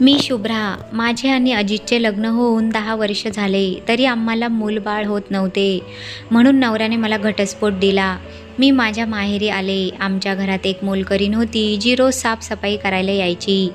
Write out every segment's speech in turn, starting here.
मी शुभ्रा. माझे आणि अजितचे लग्न होऊन दहा वर्ष झाले. तरी आम्हाला मूलबाळ होत नव्हते. म्हणून नवऱ्याने मला घटस्फोट दिला. मी माझ्या माहेरी आले. आमच्या घरात एक मोलकरीण होती जी रोज साफसफाई करायला यायची.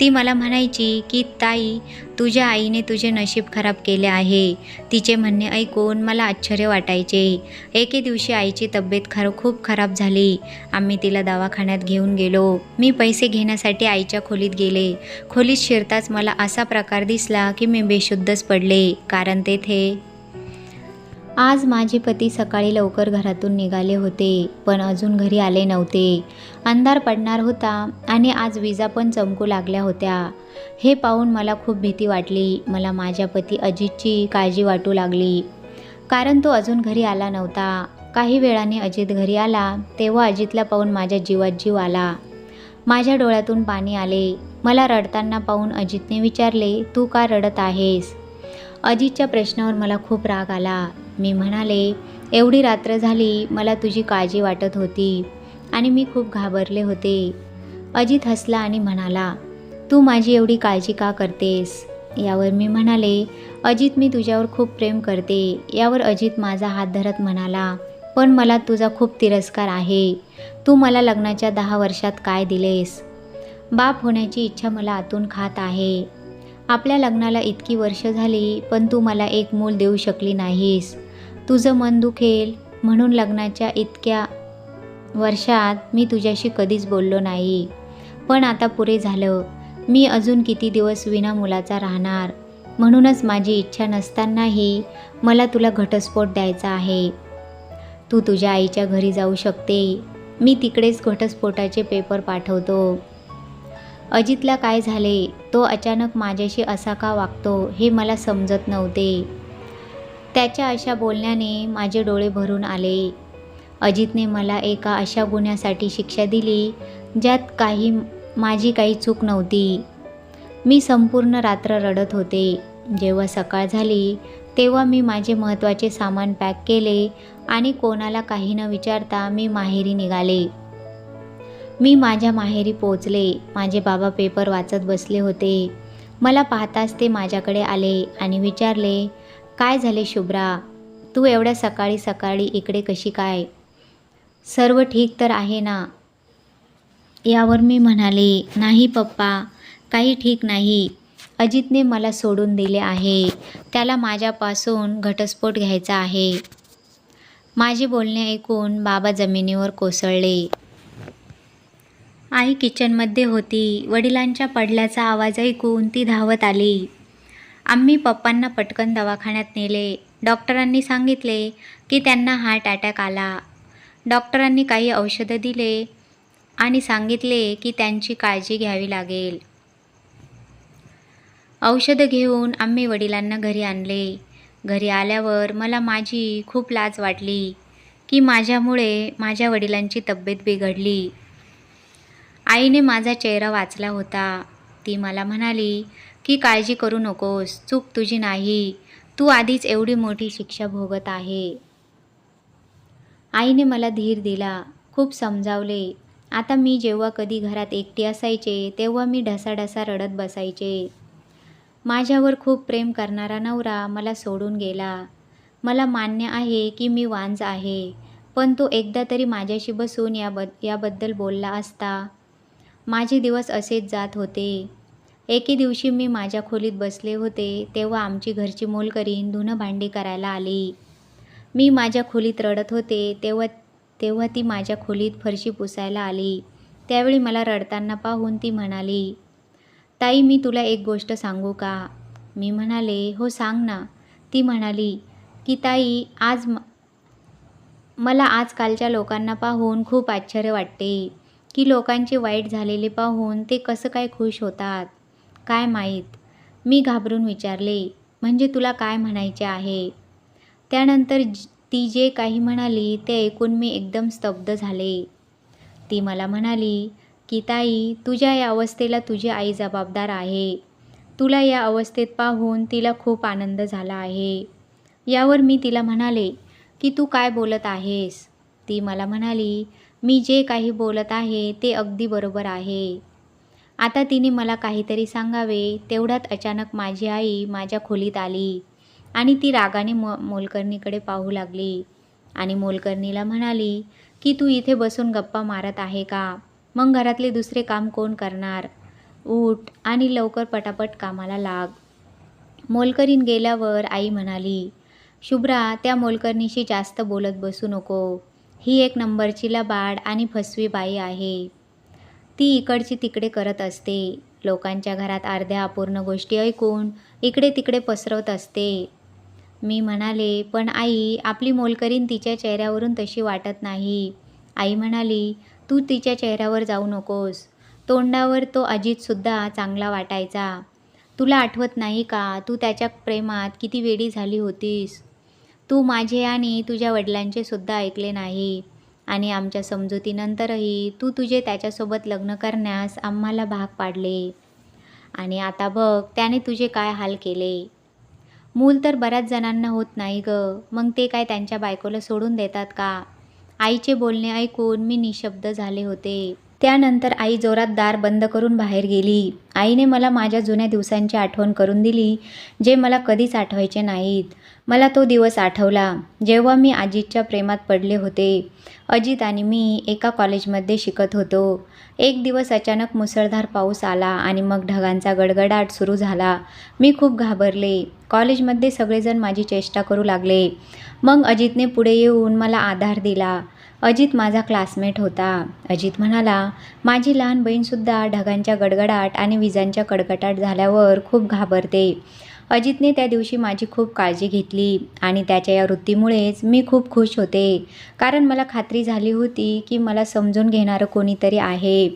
ती मला म्हणायची की ताई तुझ्या आईने तुझे नशीब खराब केले आहे. तिचे म्हणणे ऐकून मला आश्चर्य वाटायचे. एके दिवशी आईची तब्येत खर खूप खराब झाली. आम्ही तिला दवाखान्यात घेऊन गेलो. मी पैसे घेण्यासाठी आईच्या खोलीत गेले. खोलीत शिरताच मला असा प्रकार दिसला की मी बेशुद्धच पडले. कारण तेथे आज माझे पती सकाळी लवकर घरातून निघाले होते पण अजून घरी आले नव्हते. अंधार पडणार होता आणि आज विजा पण चमकू लागल्या होत्या. हे पाहून मला खूप भीती वाटली. मला माझ्या पती अजितची काळजी वाटू लागली. कारण तो अजून घरी आला नव्हता. काही वेळाने अजित घरी आला तेव्हा अजितला पाहून माझ्या जीवात जीव आला. माझ्या डोळ्यातून पाणी आले. मला रडताना पाहून अजितने विचारले तू का रडत आहेस? अजितच्या प्रश्नावर मला खूप राग आला. मी म्हणाले एवढी रात्र झाली मला तुझी काळजी वाटत होती आणि मी खूप घाबरले होते. अजित हसला आणि म्हणाला तू माझी एवढी काळजी का करतेस? यावर मी म्हणाले अजित मी तुझ्यावर खूप प्रेम करते. यावर अजित माझा हात धरत म्हणाला पण मला तुझा खूप तिरस्कार आहे. तू मला लग्नाच्या दहा वर्षात काय दिलेस? बाप होण्याची इच्छा मला आतून खात आहे. आपल्या लग्नाला इतकी वर्ष झाली पण तू मला एक मूल देऊ शकली नाहीस. तुझं मन दुखेल. म्हणून लग्नाच्या इतक्या वर्षात मी तुझ्याशी कधीच बोललो नाही. पण आता पुरे झालं. मी अजून किती दिवस विना मुलाचा राहणार? म्हणूनच माझी इच्छा नसतानाही मला तुला घटस्फोट द्यायचा आहे. तू तुझ्या आईच्या घरी जाऊ शकते. मी तिकडेच घटस्फोटाचे पेपर पाठवतो. अजितला काय झाले? तो अचानक माझ्याशी असा का वागतो हे मला समजत नव्हते. त्याच्या अशा बोलण्याने माझे डोळे भरून आले. अजितने मला एका अशा गुन्ह्यासाठी शिक्षा दिली ज्यात काही माझी काही चूक नव्हती. मी संपूर्ण रात्र रडत होते. जेव्हा सकाळ झाली तेव्हा मी माझे महत्त्वाचे सामान पॅक केले आणि कोणाला काही न विचारता मी माहेरी निघाले. मी माझ्या माहेरी पोचले. माझे बाबा पेपर वाचत बसले होते. मला पाहताच ते माझ्याकडे आले आणि विचारले काय झाले शुभ्रा? तू एवढ्या सकाळी सकाळी इकडे कशी काय? सर्व ठीक तर आहे ना. यावर मी म्हणाले नाही पप्पा काही ठीक नाही. अजितने मला सोडून दिले आहे. त्याला माझ्यापासून घटस्फोट घ्यायचा आहे. माझे बोलणे ऐकून बाबा जमिनीवर कोसळले. आई किचनमध्ये होती. वडिलांच्या पडल्याचा आवाज ऐकून ती धावत आली. आम्ही पप्पांना पटकन दवाखान्यात नेले. डॉक्टरांनी सांगितले की त्यांना हार्ट अटॅक आला. डॉक्टरांनी काही औषधं दिले आणि सांगितले की त्यांची काळजी घ्यावी लागेल. औषधं घेऊन आम्ही वडिलांना घरी आणले. घरी आल्यावर मला माझी खूप लाज वाटली की माझ्यामुळे माझ्या वडिलांची तब्येत बिघडली. आईने माझा चेहरा वाचला होता. ती मला म्हणाली की काळजी करू नकोस चूक तुझी नाही. तू आधीच एवढी मोठी शिक्षा भोगत आहे. आईने मला धीर दिला खूप समजावले. आता मी जेव्हा कधी घरात एकटी असायचे तेव्हा मी ढसाढसा रडत बसायचे. माझ्यावर खूप प्रेम करणारा नवरा मला सोडून गेला. मला मान्य आहे की मी वांज आहे पण तो एकदा तरी माझ्याशी बसून याबद याबद्दल बोलला असता. माझे दिवस असेच जात होते. एके दिवशी मी माझ्या खोलीत बसले होते तेव्हा आमची घरची मोलकरीण धुणं भांडी करायला आली. मी माझ्या खोलीत रडत होते तेव्हा तेव्हा ती माझ्या खोलीत फरशी पुसायला आली. त्यावेळी मला रडताना पाहून ती म्हणाली ताई मी तुला एक गोष्ट सांगू का? मी म्हणाले हो सांग ना. ती म्हणाली की ताई आज म मला आजकालच्या लोकांना पाहून खूप आश्चर्य वाटते. की लोकांचे वाईट झालेले पाहून ते कसं काय खुश होतात? काय माहीत? मी घाबरून विचारले म्हणजे तुला काय म्हणायचे आहे? त्यानंतर ती जे काही म्हणाली ते ऐकून मी एकदम स्तब्ध झाले. ती मला म्हणाली की ताई तुझ्या या अवस्थेला तुझी आई जबाबदार आहे. तुला या अवस्थेत पाहून तिला खूप आनंद झाला आहे. यावर मी तिला म्हणाले की तू काय बोलत आहेस? ती मला म्हणाली मी जे काही बोलत आहे ते अगदी बरोबर आहे. आता तिने मला काहीतरी सांगावे तेवढ्यात अचानक माझी आई माझ्या खोलीत आली आणि ती रागाने म मोलकर्णीकडे पाहू लागली आणि मोलकर्णीला म्हणाली की तू इथे बसून गप्पा मारत आहे का? मग घरातले दुसरे काम कोण करणार? उठ आणि लवकर पटापट कामाला लाग. मोलकरीण गेल्यावर आई म्हणाली शुभ्रा त्या मोलकर्णीशी जास्त बोलत बसू नको. ही एक नंबरची लबाड आणि फसवी बाई आहे. ती इकडची तिकडे करत असते. लोकांच्या घरात अर्ध्या अपूर्ण गोष्टी ऐकून इकडे तिकडे पसरवत असते. मी म्हणाले पण आई आपली मोलकरीण तिच्या चेहऱ्यावरून तशी वाटत नाही. आई म्हणाली तू तिच्या चेहऱ्यावर जाऊ नकोस. तोंडावर तो अजितसुद्धा चांगला वाटायचा. तुला आठवत नाही का? तू त्याच्या प्रेमात किती वेडी झाली होतीस. तू माझे आणि तुझ्या वडिलांचे सुद्धा ऐकले नाही. आणि आमच्या समजुतीनंतरही तू तुझे त्याच्यासोबत लग्न करण्यास आम्हाला भाग पाडले. आणि आता बघ त्याने तुझे काय हाल केले? मूल तर बऱ्याच जणांना होत नाही ग. मग ते काय त्यांच्या बायकोला सोडून देतात का? आईचे बोलणे ऐकून मी निशब्द झाले होते. त्यानंतर आई जोरात दार बंद करून बाहेर गेली. आईने मला माझ्या जुन्या दिवसांची आठवण करून दिली जे मला कधीच आठवायचे नाहीत. मला तो दिवस आठवला. जेव्हा मी अजितच्या प्रेमात पडले होते. अजित आणि मी एका कॉलेजमध्ये शिकत होतो. एक दिवस अचानक मुसळधार पाऊस आला आणि मग ढगांचा गडगडाट सुरू झाला. मी खूप घाबरले. कॉलेजमध्ये सगळेजण माझी चेष्टा करू लागले. मग अजितने पुढे येऊन मला आधार दिला. अजित माझा क्लासमेट होता. अजित म्हणाला माझी लहान बहीणसुद्धा ढगांच्या गडगडाट आणि विजांच्या कडकडाट झाल्यावर खूप घाबरते. अजितने त्या दिवशी माझी खूप काळजी घेतली आणि त्याच्या या वृत्तीमुळेच मी खूप खुश होते. कारण मला खात्री झाली होती की मला समजून घेणारं कोणीतरी आहे.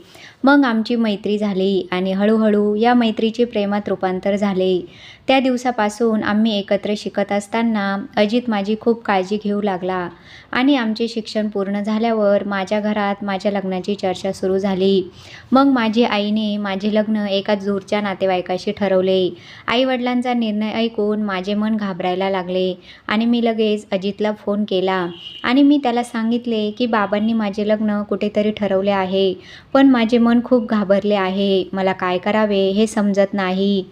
मग आमची मैत्री झाली आणि हळूहळू या मैत्रीचे प्रेमात रूपांतर झाले. त्या दिवसापासून आम्ही एकत्र शिकत असताना अजित माझी खूप काळजी घेऊ लागला आणि आमचे शिक्षण पूर्ण झाल्यावर माझ्या घरात माझ्या लग्नाची चर्चा सुरू झाली. मग माझी आईने माझे लग्न एका दूरच्या नातेवाईकाशी ठरवले. आईवडिलांचा निर्णय ऐकून माझे मन घाबरायला लागले आणि मी लगेच अजितला फोन केला आणि मी त्याला सांगितले की बाबांनी माझे लग्न कुठेतरी ठरवले आहे पण माझे मन खूप घाबरले आहे. मला काय करावे हे समजत नाही.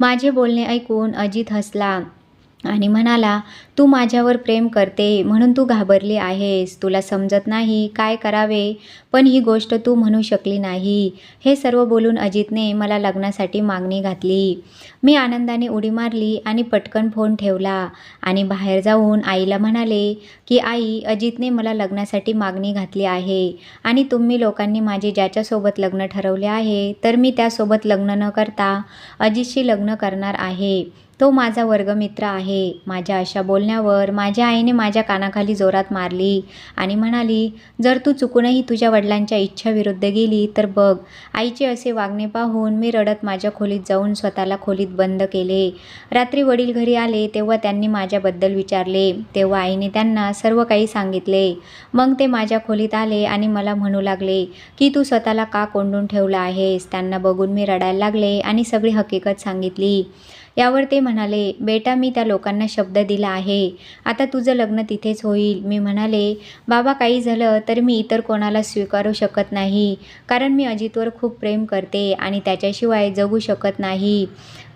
माझे बोलणे ऐकून अजित हसला. आणि म्हणाला तू माझ्यावर प्रेम करते म्हणून तू घाबरली आहेस. तुला समजत नाही काय करावे पण ही गोष्ट तू म्हणू शकली नाही हे सर्व बोलून अजितने मला लग्नासाठी मागणी घातली. मी आनंदाने उडी मारली आणि पटकन फोन ठेवला आणि बाहेर जाऊन आईला म्हणाले की आई अजितने मला लग्नासाठी मागणी घातली आहे आणि तुम्ही लोकांनी माझे ज्याच्यासोबत लग्न ठरवले आहे तर मी त्यासोबत लग्न न करता अजितशी लग्न करणार आहे. तो माझा वर्गमित्र आहे. माझ्या अशा बोलण्यावर माझ्या आईने माझ्या कानाखाली जोरात मारली आणि म्हणाली जर तू चुकूनही तुझ्या वडिलांच्या इच्छाविरुद्ध गेली तर बघ आईचे असे वागणे पाहून मी रडत माझ्या खोलीत जाऊन स्वतःला खोलीत बंद केले. रात्री वडील घरी आले तेव्हा त्यांनी माझ्याबद्दल विचारले. तेव्हा आईने त्यांना सर्व काही सांगितले. मग ते माझ्या खोलीत आले आणि मला म्हणू लागले की तू स्वतःला का कोंडून ठेवला आहेस? त्यांना बघून मी रडायला लागले आणि सगळी हकीकत सांगितली. यावर ते म्हणाले बेटा मी त्या लोकांना शब्द दिला आहे. आता तुझं लग्न तिथेच होईल. मी म्हणाले बाबा काही झालं तर मी इतर कोणाला स्वीकारू शकत नाही. कारण मी अजितवर खूप प्रेम करते आणि त्याच्याशिवाय जगू शकत नाही.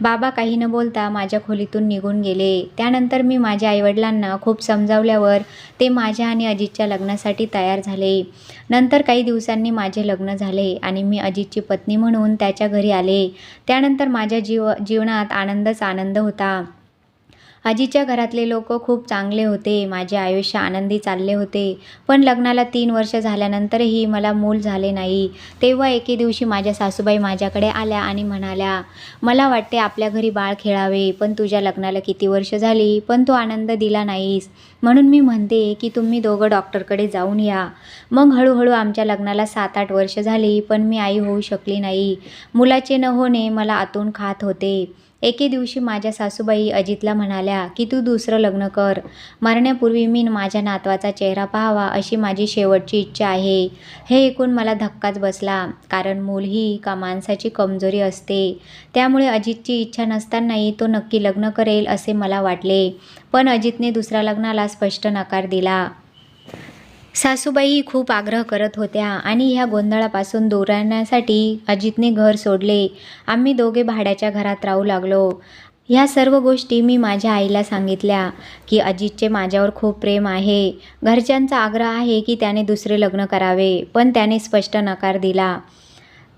बाबा काही न बोलता माझ्या खोलीतून निघून गेले. त्यानंतर मी माझ्या आईवडिलांना खूप समजावल्यावर ते माझ्या आणि अजितच्या लग्नासाठी तयार झाले. नंतर काही दिवसांनी माझे लग्न झाले आणि मी अजितची पत्नी म्हणून त्याच्या घरी आले. त्यानंतर माझ्या जीव जीवनात आनंद आनंदच आनंद होता. आजीच्या घरातले लोक खूप चांगले होते. माझे आयुष्य आनंदी चालले होते. पण लग्नाला तीन वर्ष झाल्यानंतरही मला मूल झाले नाही. तेव्हा एके दिवशी माझ्या सासूबाई माझ्याकडे आल्या आणि म्हणाल्या मला वाटते आपल्या घरी बाळ खेळावे पण तुझ्या लग्नाला किती वर्ष झाली पण तो आनंद दिला नाहीस. म्हणून मी म्हणते की तुम्ही दोघं डॉक्टरकडे जाऊन या. मग हळूहळू आमच्या लग्नाला सात आठ वर्ष झाली पण मी आई होऊ शकली नाही. मुलाचे न होणे मला आतून खात होते. एके दिवशी माझ्या सासूबाई अजितला म्हणाल्या की तू दुसरं लग्न कर. मरण्यापूर्वी मी माझ्या नातवाचा चेहरा पाहावा अशी माझी शेवटची इच्छा आहे. हे ऐकून मला धक्काच बसला कारण मूल ही का माणसाची कमजोरी असते. त्यामुळे अजितची इच्छा नसतानाही तो नक्की लग्न करेल असे मला वाटले. पण अजितने दुसऱ्या लग्नाला स्पष्ट नकार दिला. सासूबाई खूप आग्रह करत होत्या आणि ह्या गोंधळापासून दूर राहण्यासाठी अजितने घर सोडले. आम्ही दोघे भाड्याच्या घरात राहू लागलो. ह्या सर्व गोष्टी मी माझ्या आईला सांगितल्या की अजितचे माझ्यावर खूप प्रेम आहे. घरच्यांचा आग्रह आहे की त्याने दुसरे लग्न करावे पण त्याने स्पष्ट नकार दिला.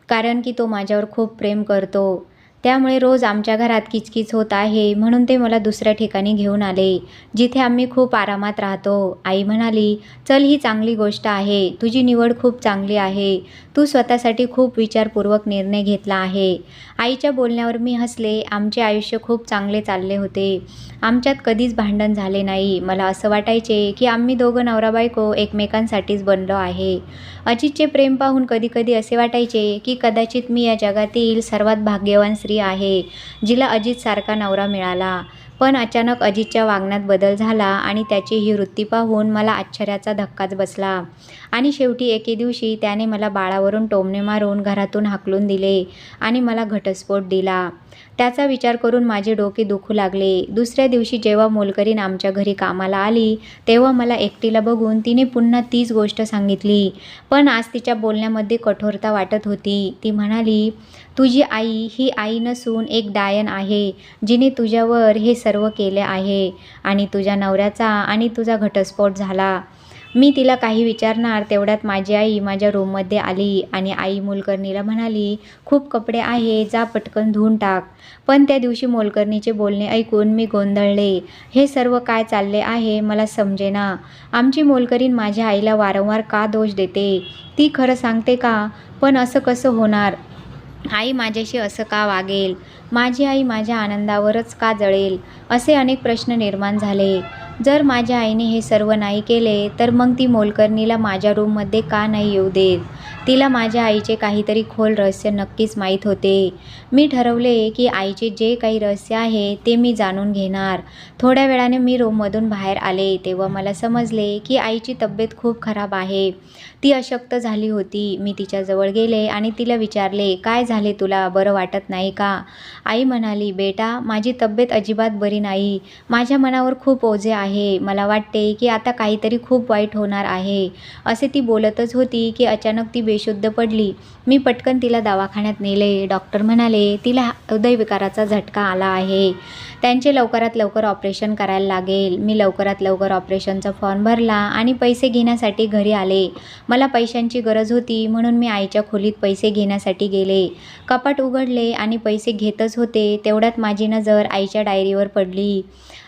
कारण की तो माझ्यावर खूप प्रेम करतो. त्यामुळे रोज आमच्या घरात किचकिच होत आहे म्हणून ते मला दुसऱ्या ठिकाणी घेऊन आले. जिथे आम्ही खूप आरामात राहतो. आई म्हणाली चल ही चांगली गोष्ट आहे. तुझी निवड खूप चांगली आहे. तू स्वतःसाठी खूप विचारपूर्वक निर्णय घेतला आहे. आईच्या बोलण्यावर मी हसले. आमचे आयुष्य खूप चांगले चालले होते. आमच्यात कधीच भांडण झाले नाही. मला असं वाटायचे की आम्ही दोघं नवरा बायको एकमेकांसाठीच बनलो आहे. अजितचे प्रेम पाहून कधीकधी असे वाटायचे की कदाचित मी या जगातील सर्वात भाग्यवान स्त्री आहे जिला अजितसारखा नवरा मिळाला. पण अचानक अजितच्या वागण्यात बदल झाला आणि त्याची ही वृत्ती पाहून मला आश्चर्याचा धक्काच बसला. आणि शेवटी एके दिवशी त्याने मला बाळावरून टोमणे मारून घरातून हाकलून दिले आणि मला घटस्फोट दिला. त्याचा विचार करून माझे डोके दुखू लागले. दुसऱ्या दिवशी जेव्हा मोलकरीन आमच्या घरी कामाला आली तेव्हा मला एकटीला बघून तिने पुन्हा तीच गोष्ट सांगितली. पण आज तिच्या बोलण्यामध्ये कठोरता वाटत होती. ती म्हणाली तुझी आई ही आई नसून एक डायन आहे जिने तुझ्यावर हे सर्व केले आहे आणि तुझ्या नवऱ्याचा आणि तुझा घटस्फोट झाला. मी तिला काही विचारणार तेवढ्यात माझी आई माझ्या रूममध्ये आली आणि आई मोलकर्णीला म्हणाली खूप कपडे आहे जा पटकन धुवून टाक. पण त्या दिवशी मोलकर्णीचे बोलणे ऐकून मी गोंधळले. हे सर्व काय चालले आहे मला समजेना. आमची मोलकरीण माझ्या आईला वारंवार का दोष देते? ती खरं सांगते का? पण असं कसं होणार? आई माझ्याशी असं का वागेल? माझी आई माझ्या आनंदावरच का जळेल? असे अनेक प्रश्न निर्माण झाले. जर माझ्या आईने हे सर्व नाही केले तर मग ती मोलकर्णीला माझ्या रूममध्ये का नाही येऊ देत? तिला माझ्या आईचे काहीतरी खोल रहस्य नक्कीच माहीत होते. मी ठरवले की आईचे जे काही रहस्य आहे ते मी जाणून घेणार. थोड्या वेळाने मी रूममधून बाहेर आले तेव्हा मला समजले की आईची तब्येत खूप खराब आहे. ती अशक्त झाली होती? मी तिच्याजवळ गेले आणि तिला विचारले काय झाले तुला? बरं वाटत नाही का? आई म्हणाली बेटा माझी तब्येत अजिबात बरी नाही. माझ्या मनावर खूप ओझे आहे. मला वाटते की आता काहीतरी खूप वाईट होणार आहे. असे ती बोलतच होती की अचानक ती बेशुद्ध पडली. मी पटकन तिला दवाखान्यात नेले. डॉक्टर म्हणाले तिला हृदयविकाराचा झटका आला आहे. त्यांचे लवकरात लवकर ऑपरेशन करायला लागेल. मी लवकरात लवकर ऑपरेशनचा फॉर्म भरला आणि पैसे घेण्यासाठी घरी आले. मला पैशांची गरज होती म्हणून मी आईच्या खोलीत पैसे घेण्यासाठी गेले. कपाट उघडले आणि पैसे घेतच होते तेवढ्यात माझी नजर आईच्या डायरीवर पडली.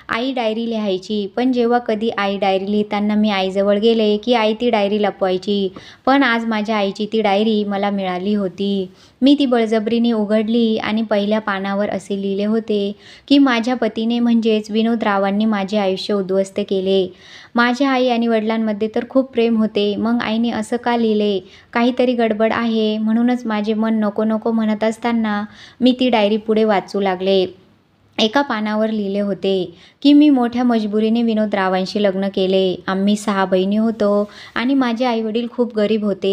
आई डायरी लिहायची. पण जेव्हा कधी आई डायरी लिहिताना मी आईजवळ गेले की आई ती डायरी लपवायची. पण आज माझ्या आईची ती डायरी मला मिळाली होती. मी ती बळजबरीने उघडली आणि पहिल्या पानावर असे लिहिले होते की माझ्या पतीने म्हणजेच विनोद रावांनी माझे आयुष्य उद्ध्वस्त केले. माझ्या आई आणि वडिलांमध्ये तर खूप प्रेम होते. मग आईने असं का लिहिले? काहीतरी गडबड आहे. म्हणूनच माझे मन नको नको म्हणत असताना मी ती डायरी पुढे वाचू लागले. एका पानावर लिहिले होते की मी मोठ्या मजबुरीने विनोद रावांशी लग्न केले. आम्ही सहा बहिणी होतो आणि माझे आईवडील खूप गरीब होते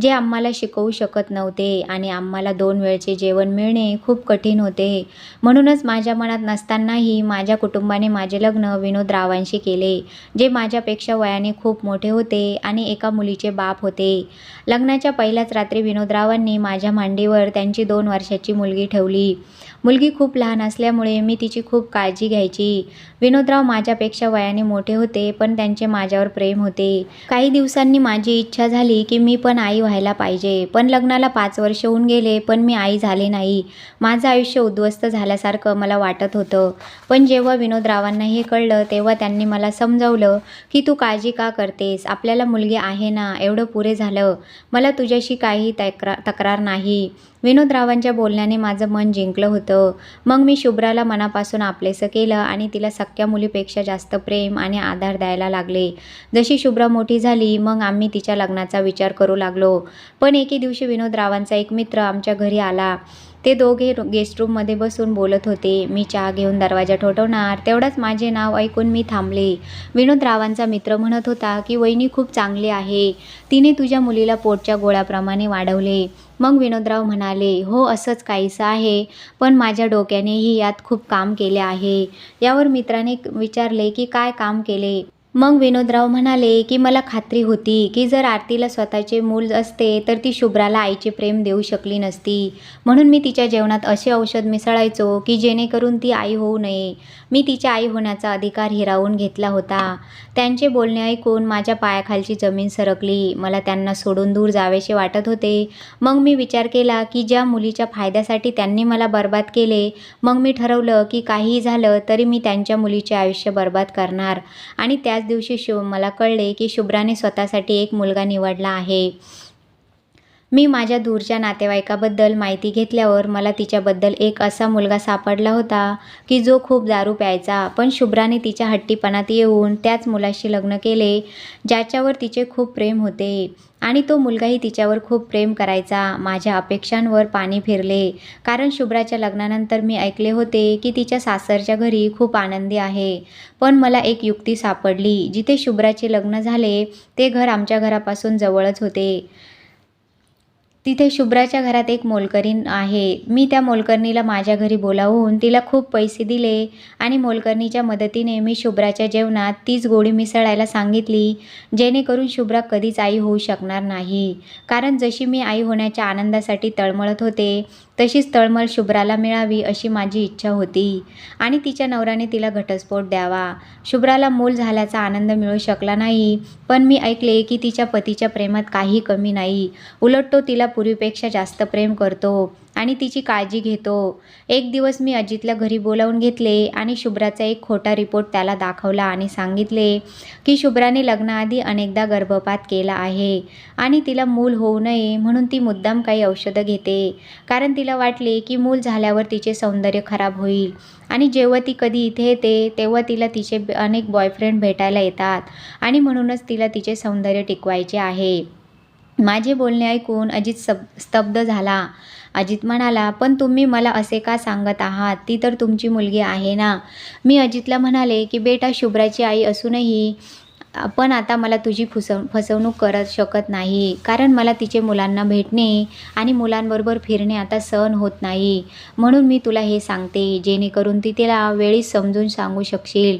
जे आम्हाला शिकवू शकत नव्हते आणि आम्हाला दोन वेळचे जेवण मिळणे खूप कठीण होते. म्हणूनच माझ्या मनात नसतानाही माझ्या कुटुंबाने माझे लग्न विनोद रावांशी केले जे माझ्यापेक्षा वयाने खूप मोठे होते आणि एका मुलीचे बाप होते. लग्नाच्या पहिल्याच रात्री विनोदरावांनी माझ्या मांडीवर त्यांची दोन वर्षाची मुलगी ठेवली. मुलगी खूप लहान असल्यामुळे मी तिची खूप काळजी घ्यायची. विनोदराव माझ्यापेक्षा वयाने मोठे होते पण त्यांचे माझ्यावर प्रेम होते. काही दिवसांनी माझी इच्छा झाली की मी पण आई व्हायला पाहिजे. पण लग्नाला पाच वर्ष होऊन गेले पण मी आई झाले नाही. माझं आयुष्य उद्ध्वस्त झाल्यासारखं मला वाटत होतं. पण जेव्हा विनोदरावांना हे कळलं तेव्हा त्यांनी मला समजावलं की तू काळजी का करतेस? आपल्याला मुलगी आहे ना? एवढं पुरे झालं. मला तुझ्याशी काही तक्रा तक्रार नाही. विनोदरावांच्या बोलण्याने माझं मन जिंकलं होतं. मग मी शुभ्राला मनापासून आपलेसं केलं आणि तिला सख्या मुलीपेक्षा जास्त प्रेम आणि आधार द्यायला लागले. जशी शुभ्रा मोठी झाली मग आम्ही तिच्या लग्नाचा विचार करू लागलो. पण एके दिवशी विनोदरावांचा एक मित्र आमच्या घरी आला. ते दोघे गेस्ट रूममध्ये बसून बोलत होते. मी चहा घेऊन दरवाजा ठोठवणार. तेवढंच माझे नाव ऐकून मी थांबले. विनोदरावांचा मित्र म्हणत होता की वहिनी खूप चांगली आहे. तिने तुझ्या मुलीला पोटच्या गोळ्याप्रमाणे वाढवले. मग विनोदराव म्हणाले हो असंच काहीसं आहे. पण माझ्या डोक्यानेही यात खूप काम केले आहे. यावर मित्राने विचारले की काय काम केले? मग विनोदराव म्हणाले की मला खात्री होती की जर आरतीला स्वतःचे मूल असते तर ती शुभ्राला आईचे प्रेम देऊ शकली नसती. म्हणून मी तिच्या जेवणात असे औषध मिसळायचो की जेणेकरून ती आई होऊ नये. मी तिच्या आई होण्याचा अधिकार हिरावून घेतला होता. त्यांचे बोलणे ऐकून माझ्या पायाखालची जमीन सरकली. मला त्यांना सोडून दूर जावेसे वाटत होते. मग मी विचार केला की ज्या मुलीच्या फायद्यासाठी त्यांनी मला बर्बाद केले मग मी ठरवलं की काहीही झालं तरी मी त्यांच्या मुलीचे आयुष्य बर्बाद करणार आणि त्याच दिवशी शु मला कळले की शुभ्राने स्वतःसाठी एक मुलगा निवडला आहे. मी माझ्या दूरच्या नातेवाईकाबद्दल माहिती घेतल्यावर मला तिच्याबद्दल एक असा मुलगा सापडला होता की जो खूप दारू प्यायचा. पण शुभ्राने तिच्या हट्टीपणात येऊन त्याच मुलाशी लग्न केले ज्याच्यावर तिचे खूप प्रेम होते. आणि तो मुलगाही तिच्यावर खूप प्रेम करायचा. माझ्या अपेक्षांवर पाणी फिरले. कारण शुभ्राच्या लग्नानंतर मी ऐकले होते की तिच्या सासरच्या घरी खूप आनंदी आहे. पण मला एक युक्ती सापडली. जिथे शुभ्राचे लग्न झाले ते घर आमच्या घरापासून जवळच होते. तिथे शुभ्राच्या घरात एक मोलकरीण आहे. मी त्या मोलकरणीला माझ्या घरी बोलावून तिला खूप पैसे दिले आणि मोलकरणीच्या मदतीने मी शुभ्राच्या जेवणात तीच गोळी मिसळायला सांगितली जेणेकरून शुभ्रा कधीच आई होऊ शकणार नाही. कारण जशी मी आई होण्याच्या आनंदासाठी तळमळत होते तशीच तळमळ शुभ्राला मिळावी अशी माझी इच्छा होती. आणि तिच्या नवऱ्याने तिला घटस्फोट द्यावा. शुभ्राला मूल झाल्याचा आनंद मिळू शकला नाही. पण मी ऐकले की तिच्या पतीच्या प्रेमात काही कमी नाही. उलट तो तिला पूर्वीपेक्षा जास्त प्रेम करतो. आणि तिची काळजी घेतो. एक दिवस मी अजितला घरी बोलावून घेतले आणि शुभ्राचा एक खोटा रिपोर्ट त्याला दाखवला आणि सांगितले की शुभ्राने लग्नाआधी अनेकदा गर्भपात केला आहे आणि तिला मूल होऊ नये म्हणून ती मुद्दाम काही औषधं घेते. कारण तिला वाटले की मूल झाल्यावर तिचे सौंदर्य खराब होईल. आणि जेव्हा ती कधी इथे येते तेव्हा तिला तिचे अनेक बॉयफ्रेंड भेटायला येतात आणि म्हणूनच तिला तिचे सौंदर्य टिकवायचे आहे. माझे बोलणे ऐकून अजित सब स्तब्ध झाला. अजित म्हणाला पण तुम्ही मला असे का सांगत आहात? ती तर तुमची मुलगी आहे ना? मी अजितला म्हणाले की बेटा शुभ्राची आई असूनही पण आता मला तुझी फुसव फसवणूक करत शकत नाही. कारण मला तिचे मुलांना भेटणे आणि मुलांबरोबर फिरणे आता सहन होत नाही. म्हणून मी तुला हे सांगते जेणेकरून ती तिला वेळीच समजून सांगू शकशील.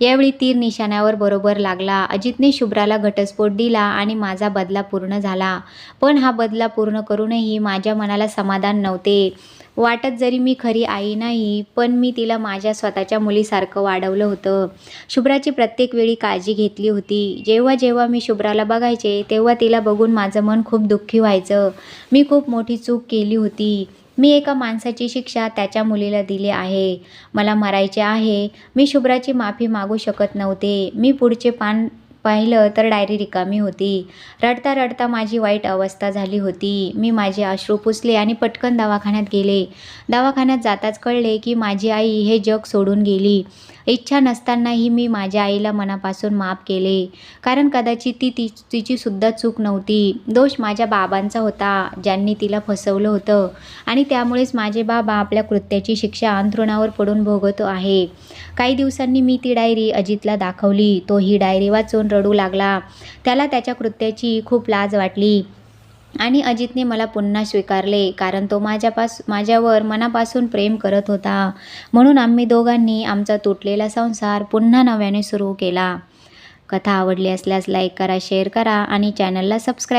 यावेळी तीर निशाण्यावर बरोबर लागला. अजितने शुभ्राला घटस्फोट दिला आणि माझा बदला पूर्ण झाला. पण हा बदला पूर्ण करूनही माझ्या मनाला समाधान नव्हते. वाटत जरी मी खरी आई नाही पण मी तिला माझ्या स्वतःच्या मुलीसारखं वाढवलं होतं. शुभ्राची प्रत्येक वेळी काळजी घेतली होती. जेव्हा जेव्हा मी शुभ्राला बघायचे तेव्हा तिला बघून माझं मन खूप दुःखी व्हायचं. मी खूप मोठी चूक केली होती. मी एका माणसाची शिक्षा त्याच्या मुलीला दिली आहे. मला मरायचे आहे. मी शुभ्राची माफी मागू शकत नव्हते. मी पुढचे पान पाहिलं तर डायरी रिकामी होती. रडता रडता माझी वाईट अवस्था झाली होती. मी माझे अश्रू पुसले आणि पटकन दवाखान्यात गेले. दवाखान्यात जाताच कळले की माझी आई हे जग सोडून गेली. इच्छा नसतानाही मी माझ्या आईला मनापासून माफ केले. कारण कदाचित ती ती तिचीसुद्धा चूक नव्हती. दोष माझ्या बाबांचा होता ज्यांनी तिला फसवलं होतं. आणि त्यामुळेच माझे बाबा आपल्या कृत्याची शिक्षा अंथरुणावर पडून भोगतो आहे. काही दिवसांनी मी ती डायरी अजितला दाखवली. तो ही डायरी वाचून रडू लागला. त्याला त्याच्या कृत्याची खूप लाज वाटली. आणि अजितने मला पुन्हा स्वीकारले कारण तो माझ्यापास माझ्यावर मनापासून प्रेम करत होता. म्हणून आम्ही दोघांनी आमचा तुटलेला संसार पुन्हा नव्याने सुरू केला. कथा आवडली असल्यास लाईक करा शेअर करा आणि चॅनलला सबस्क्राईब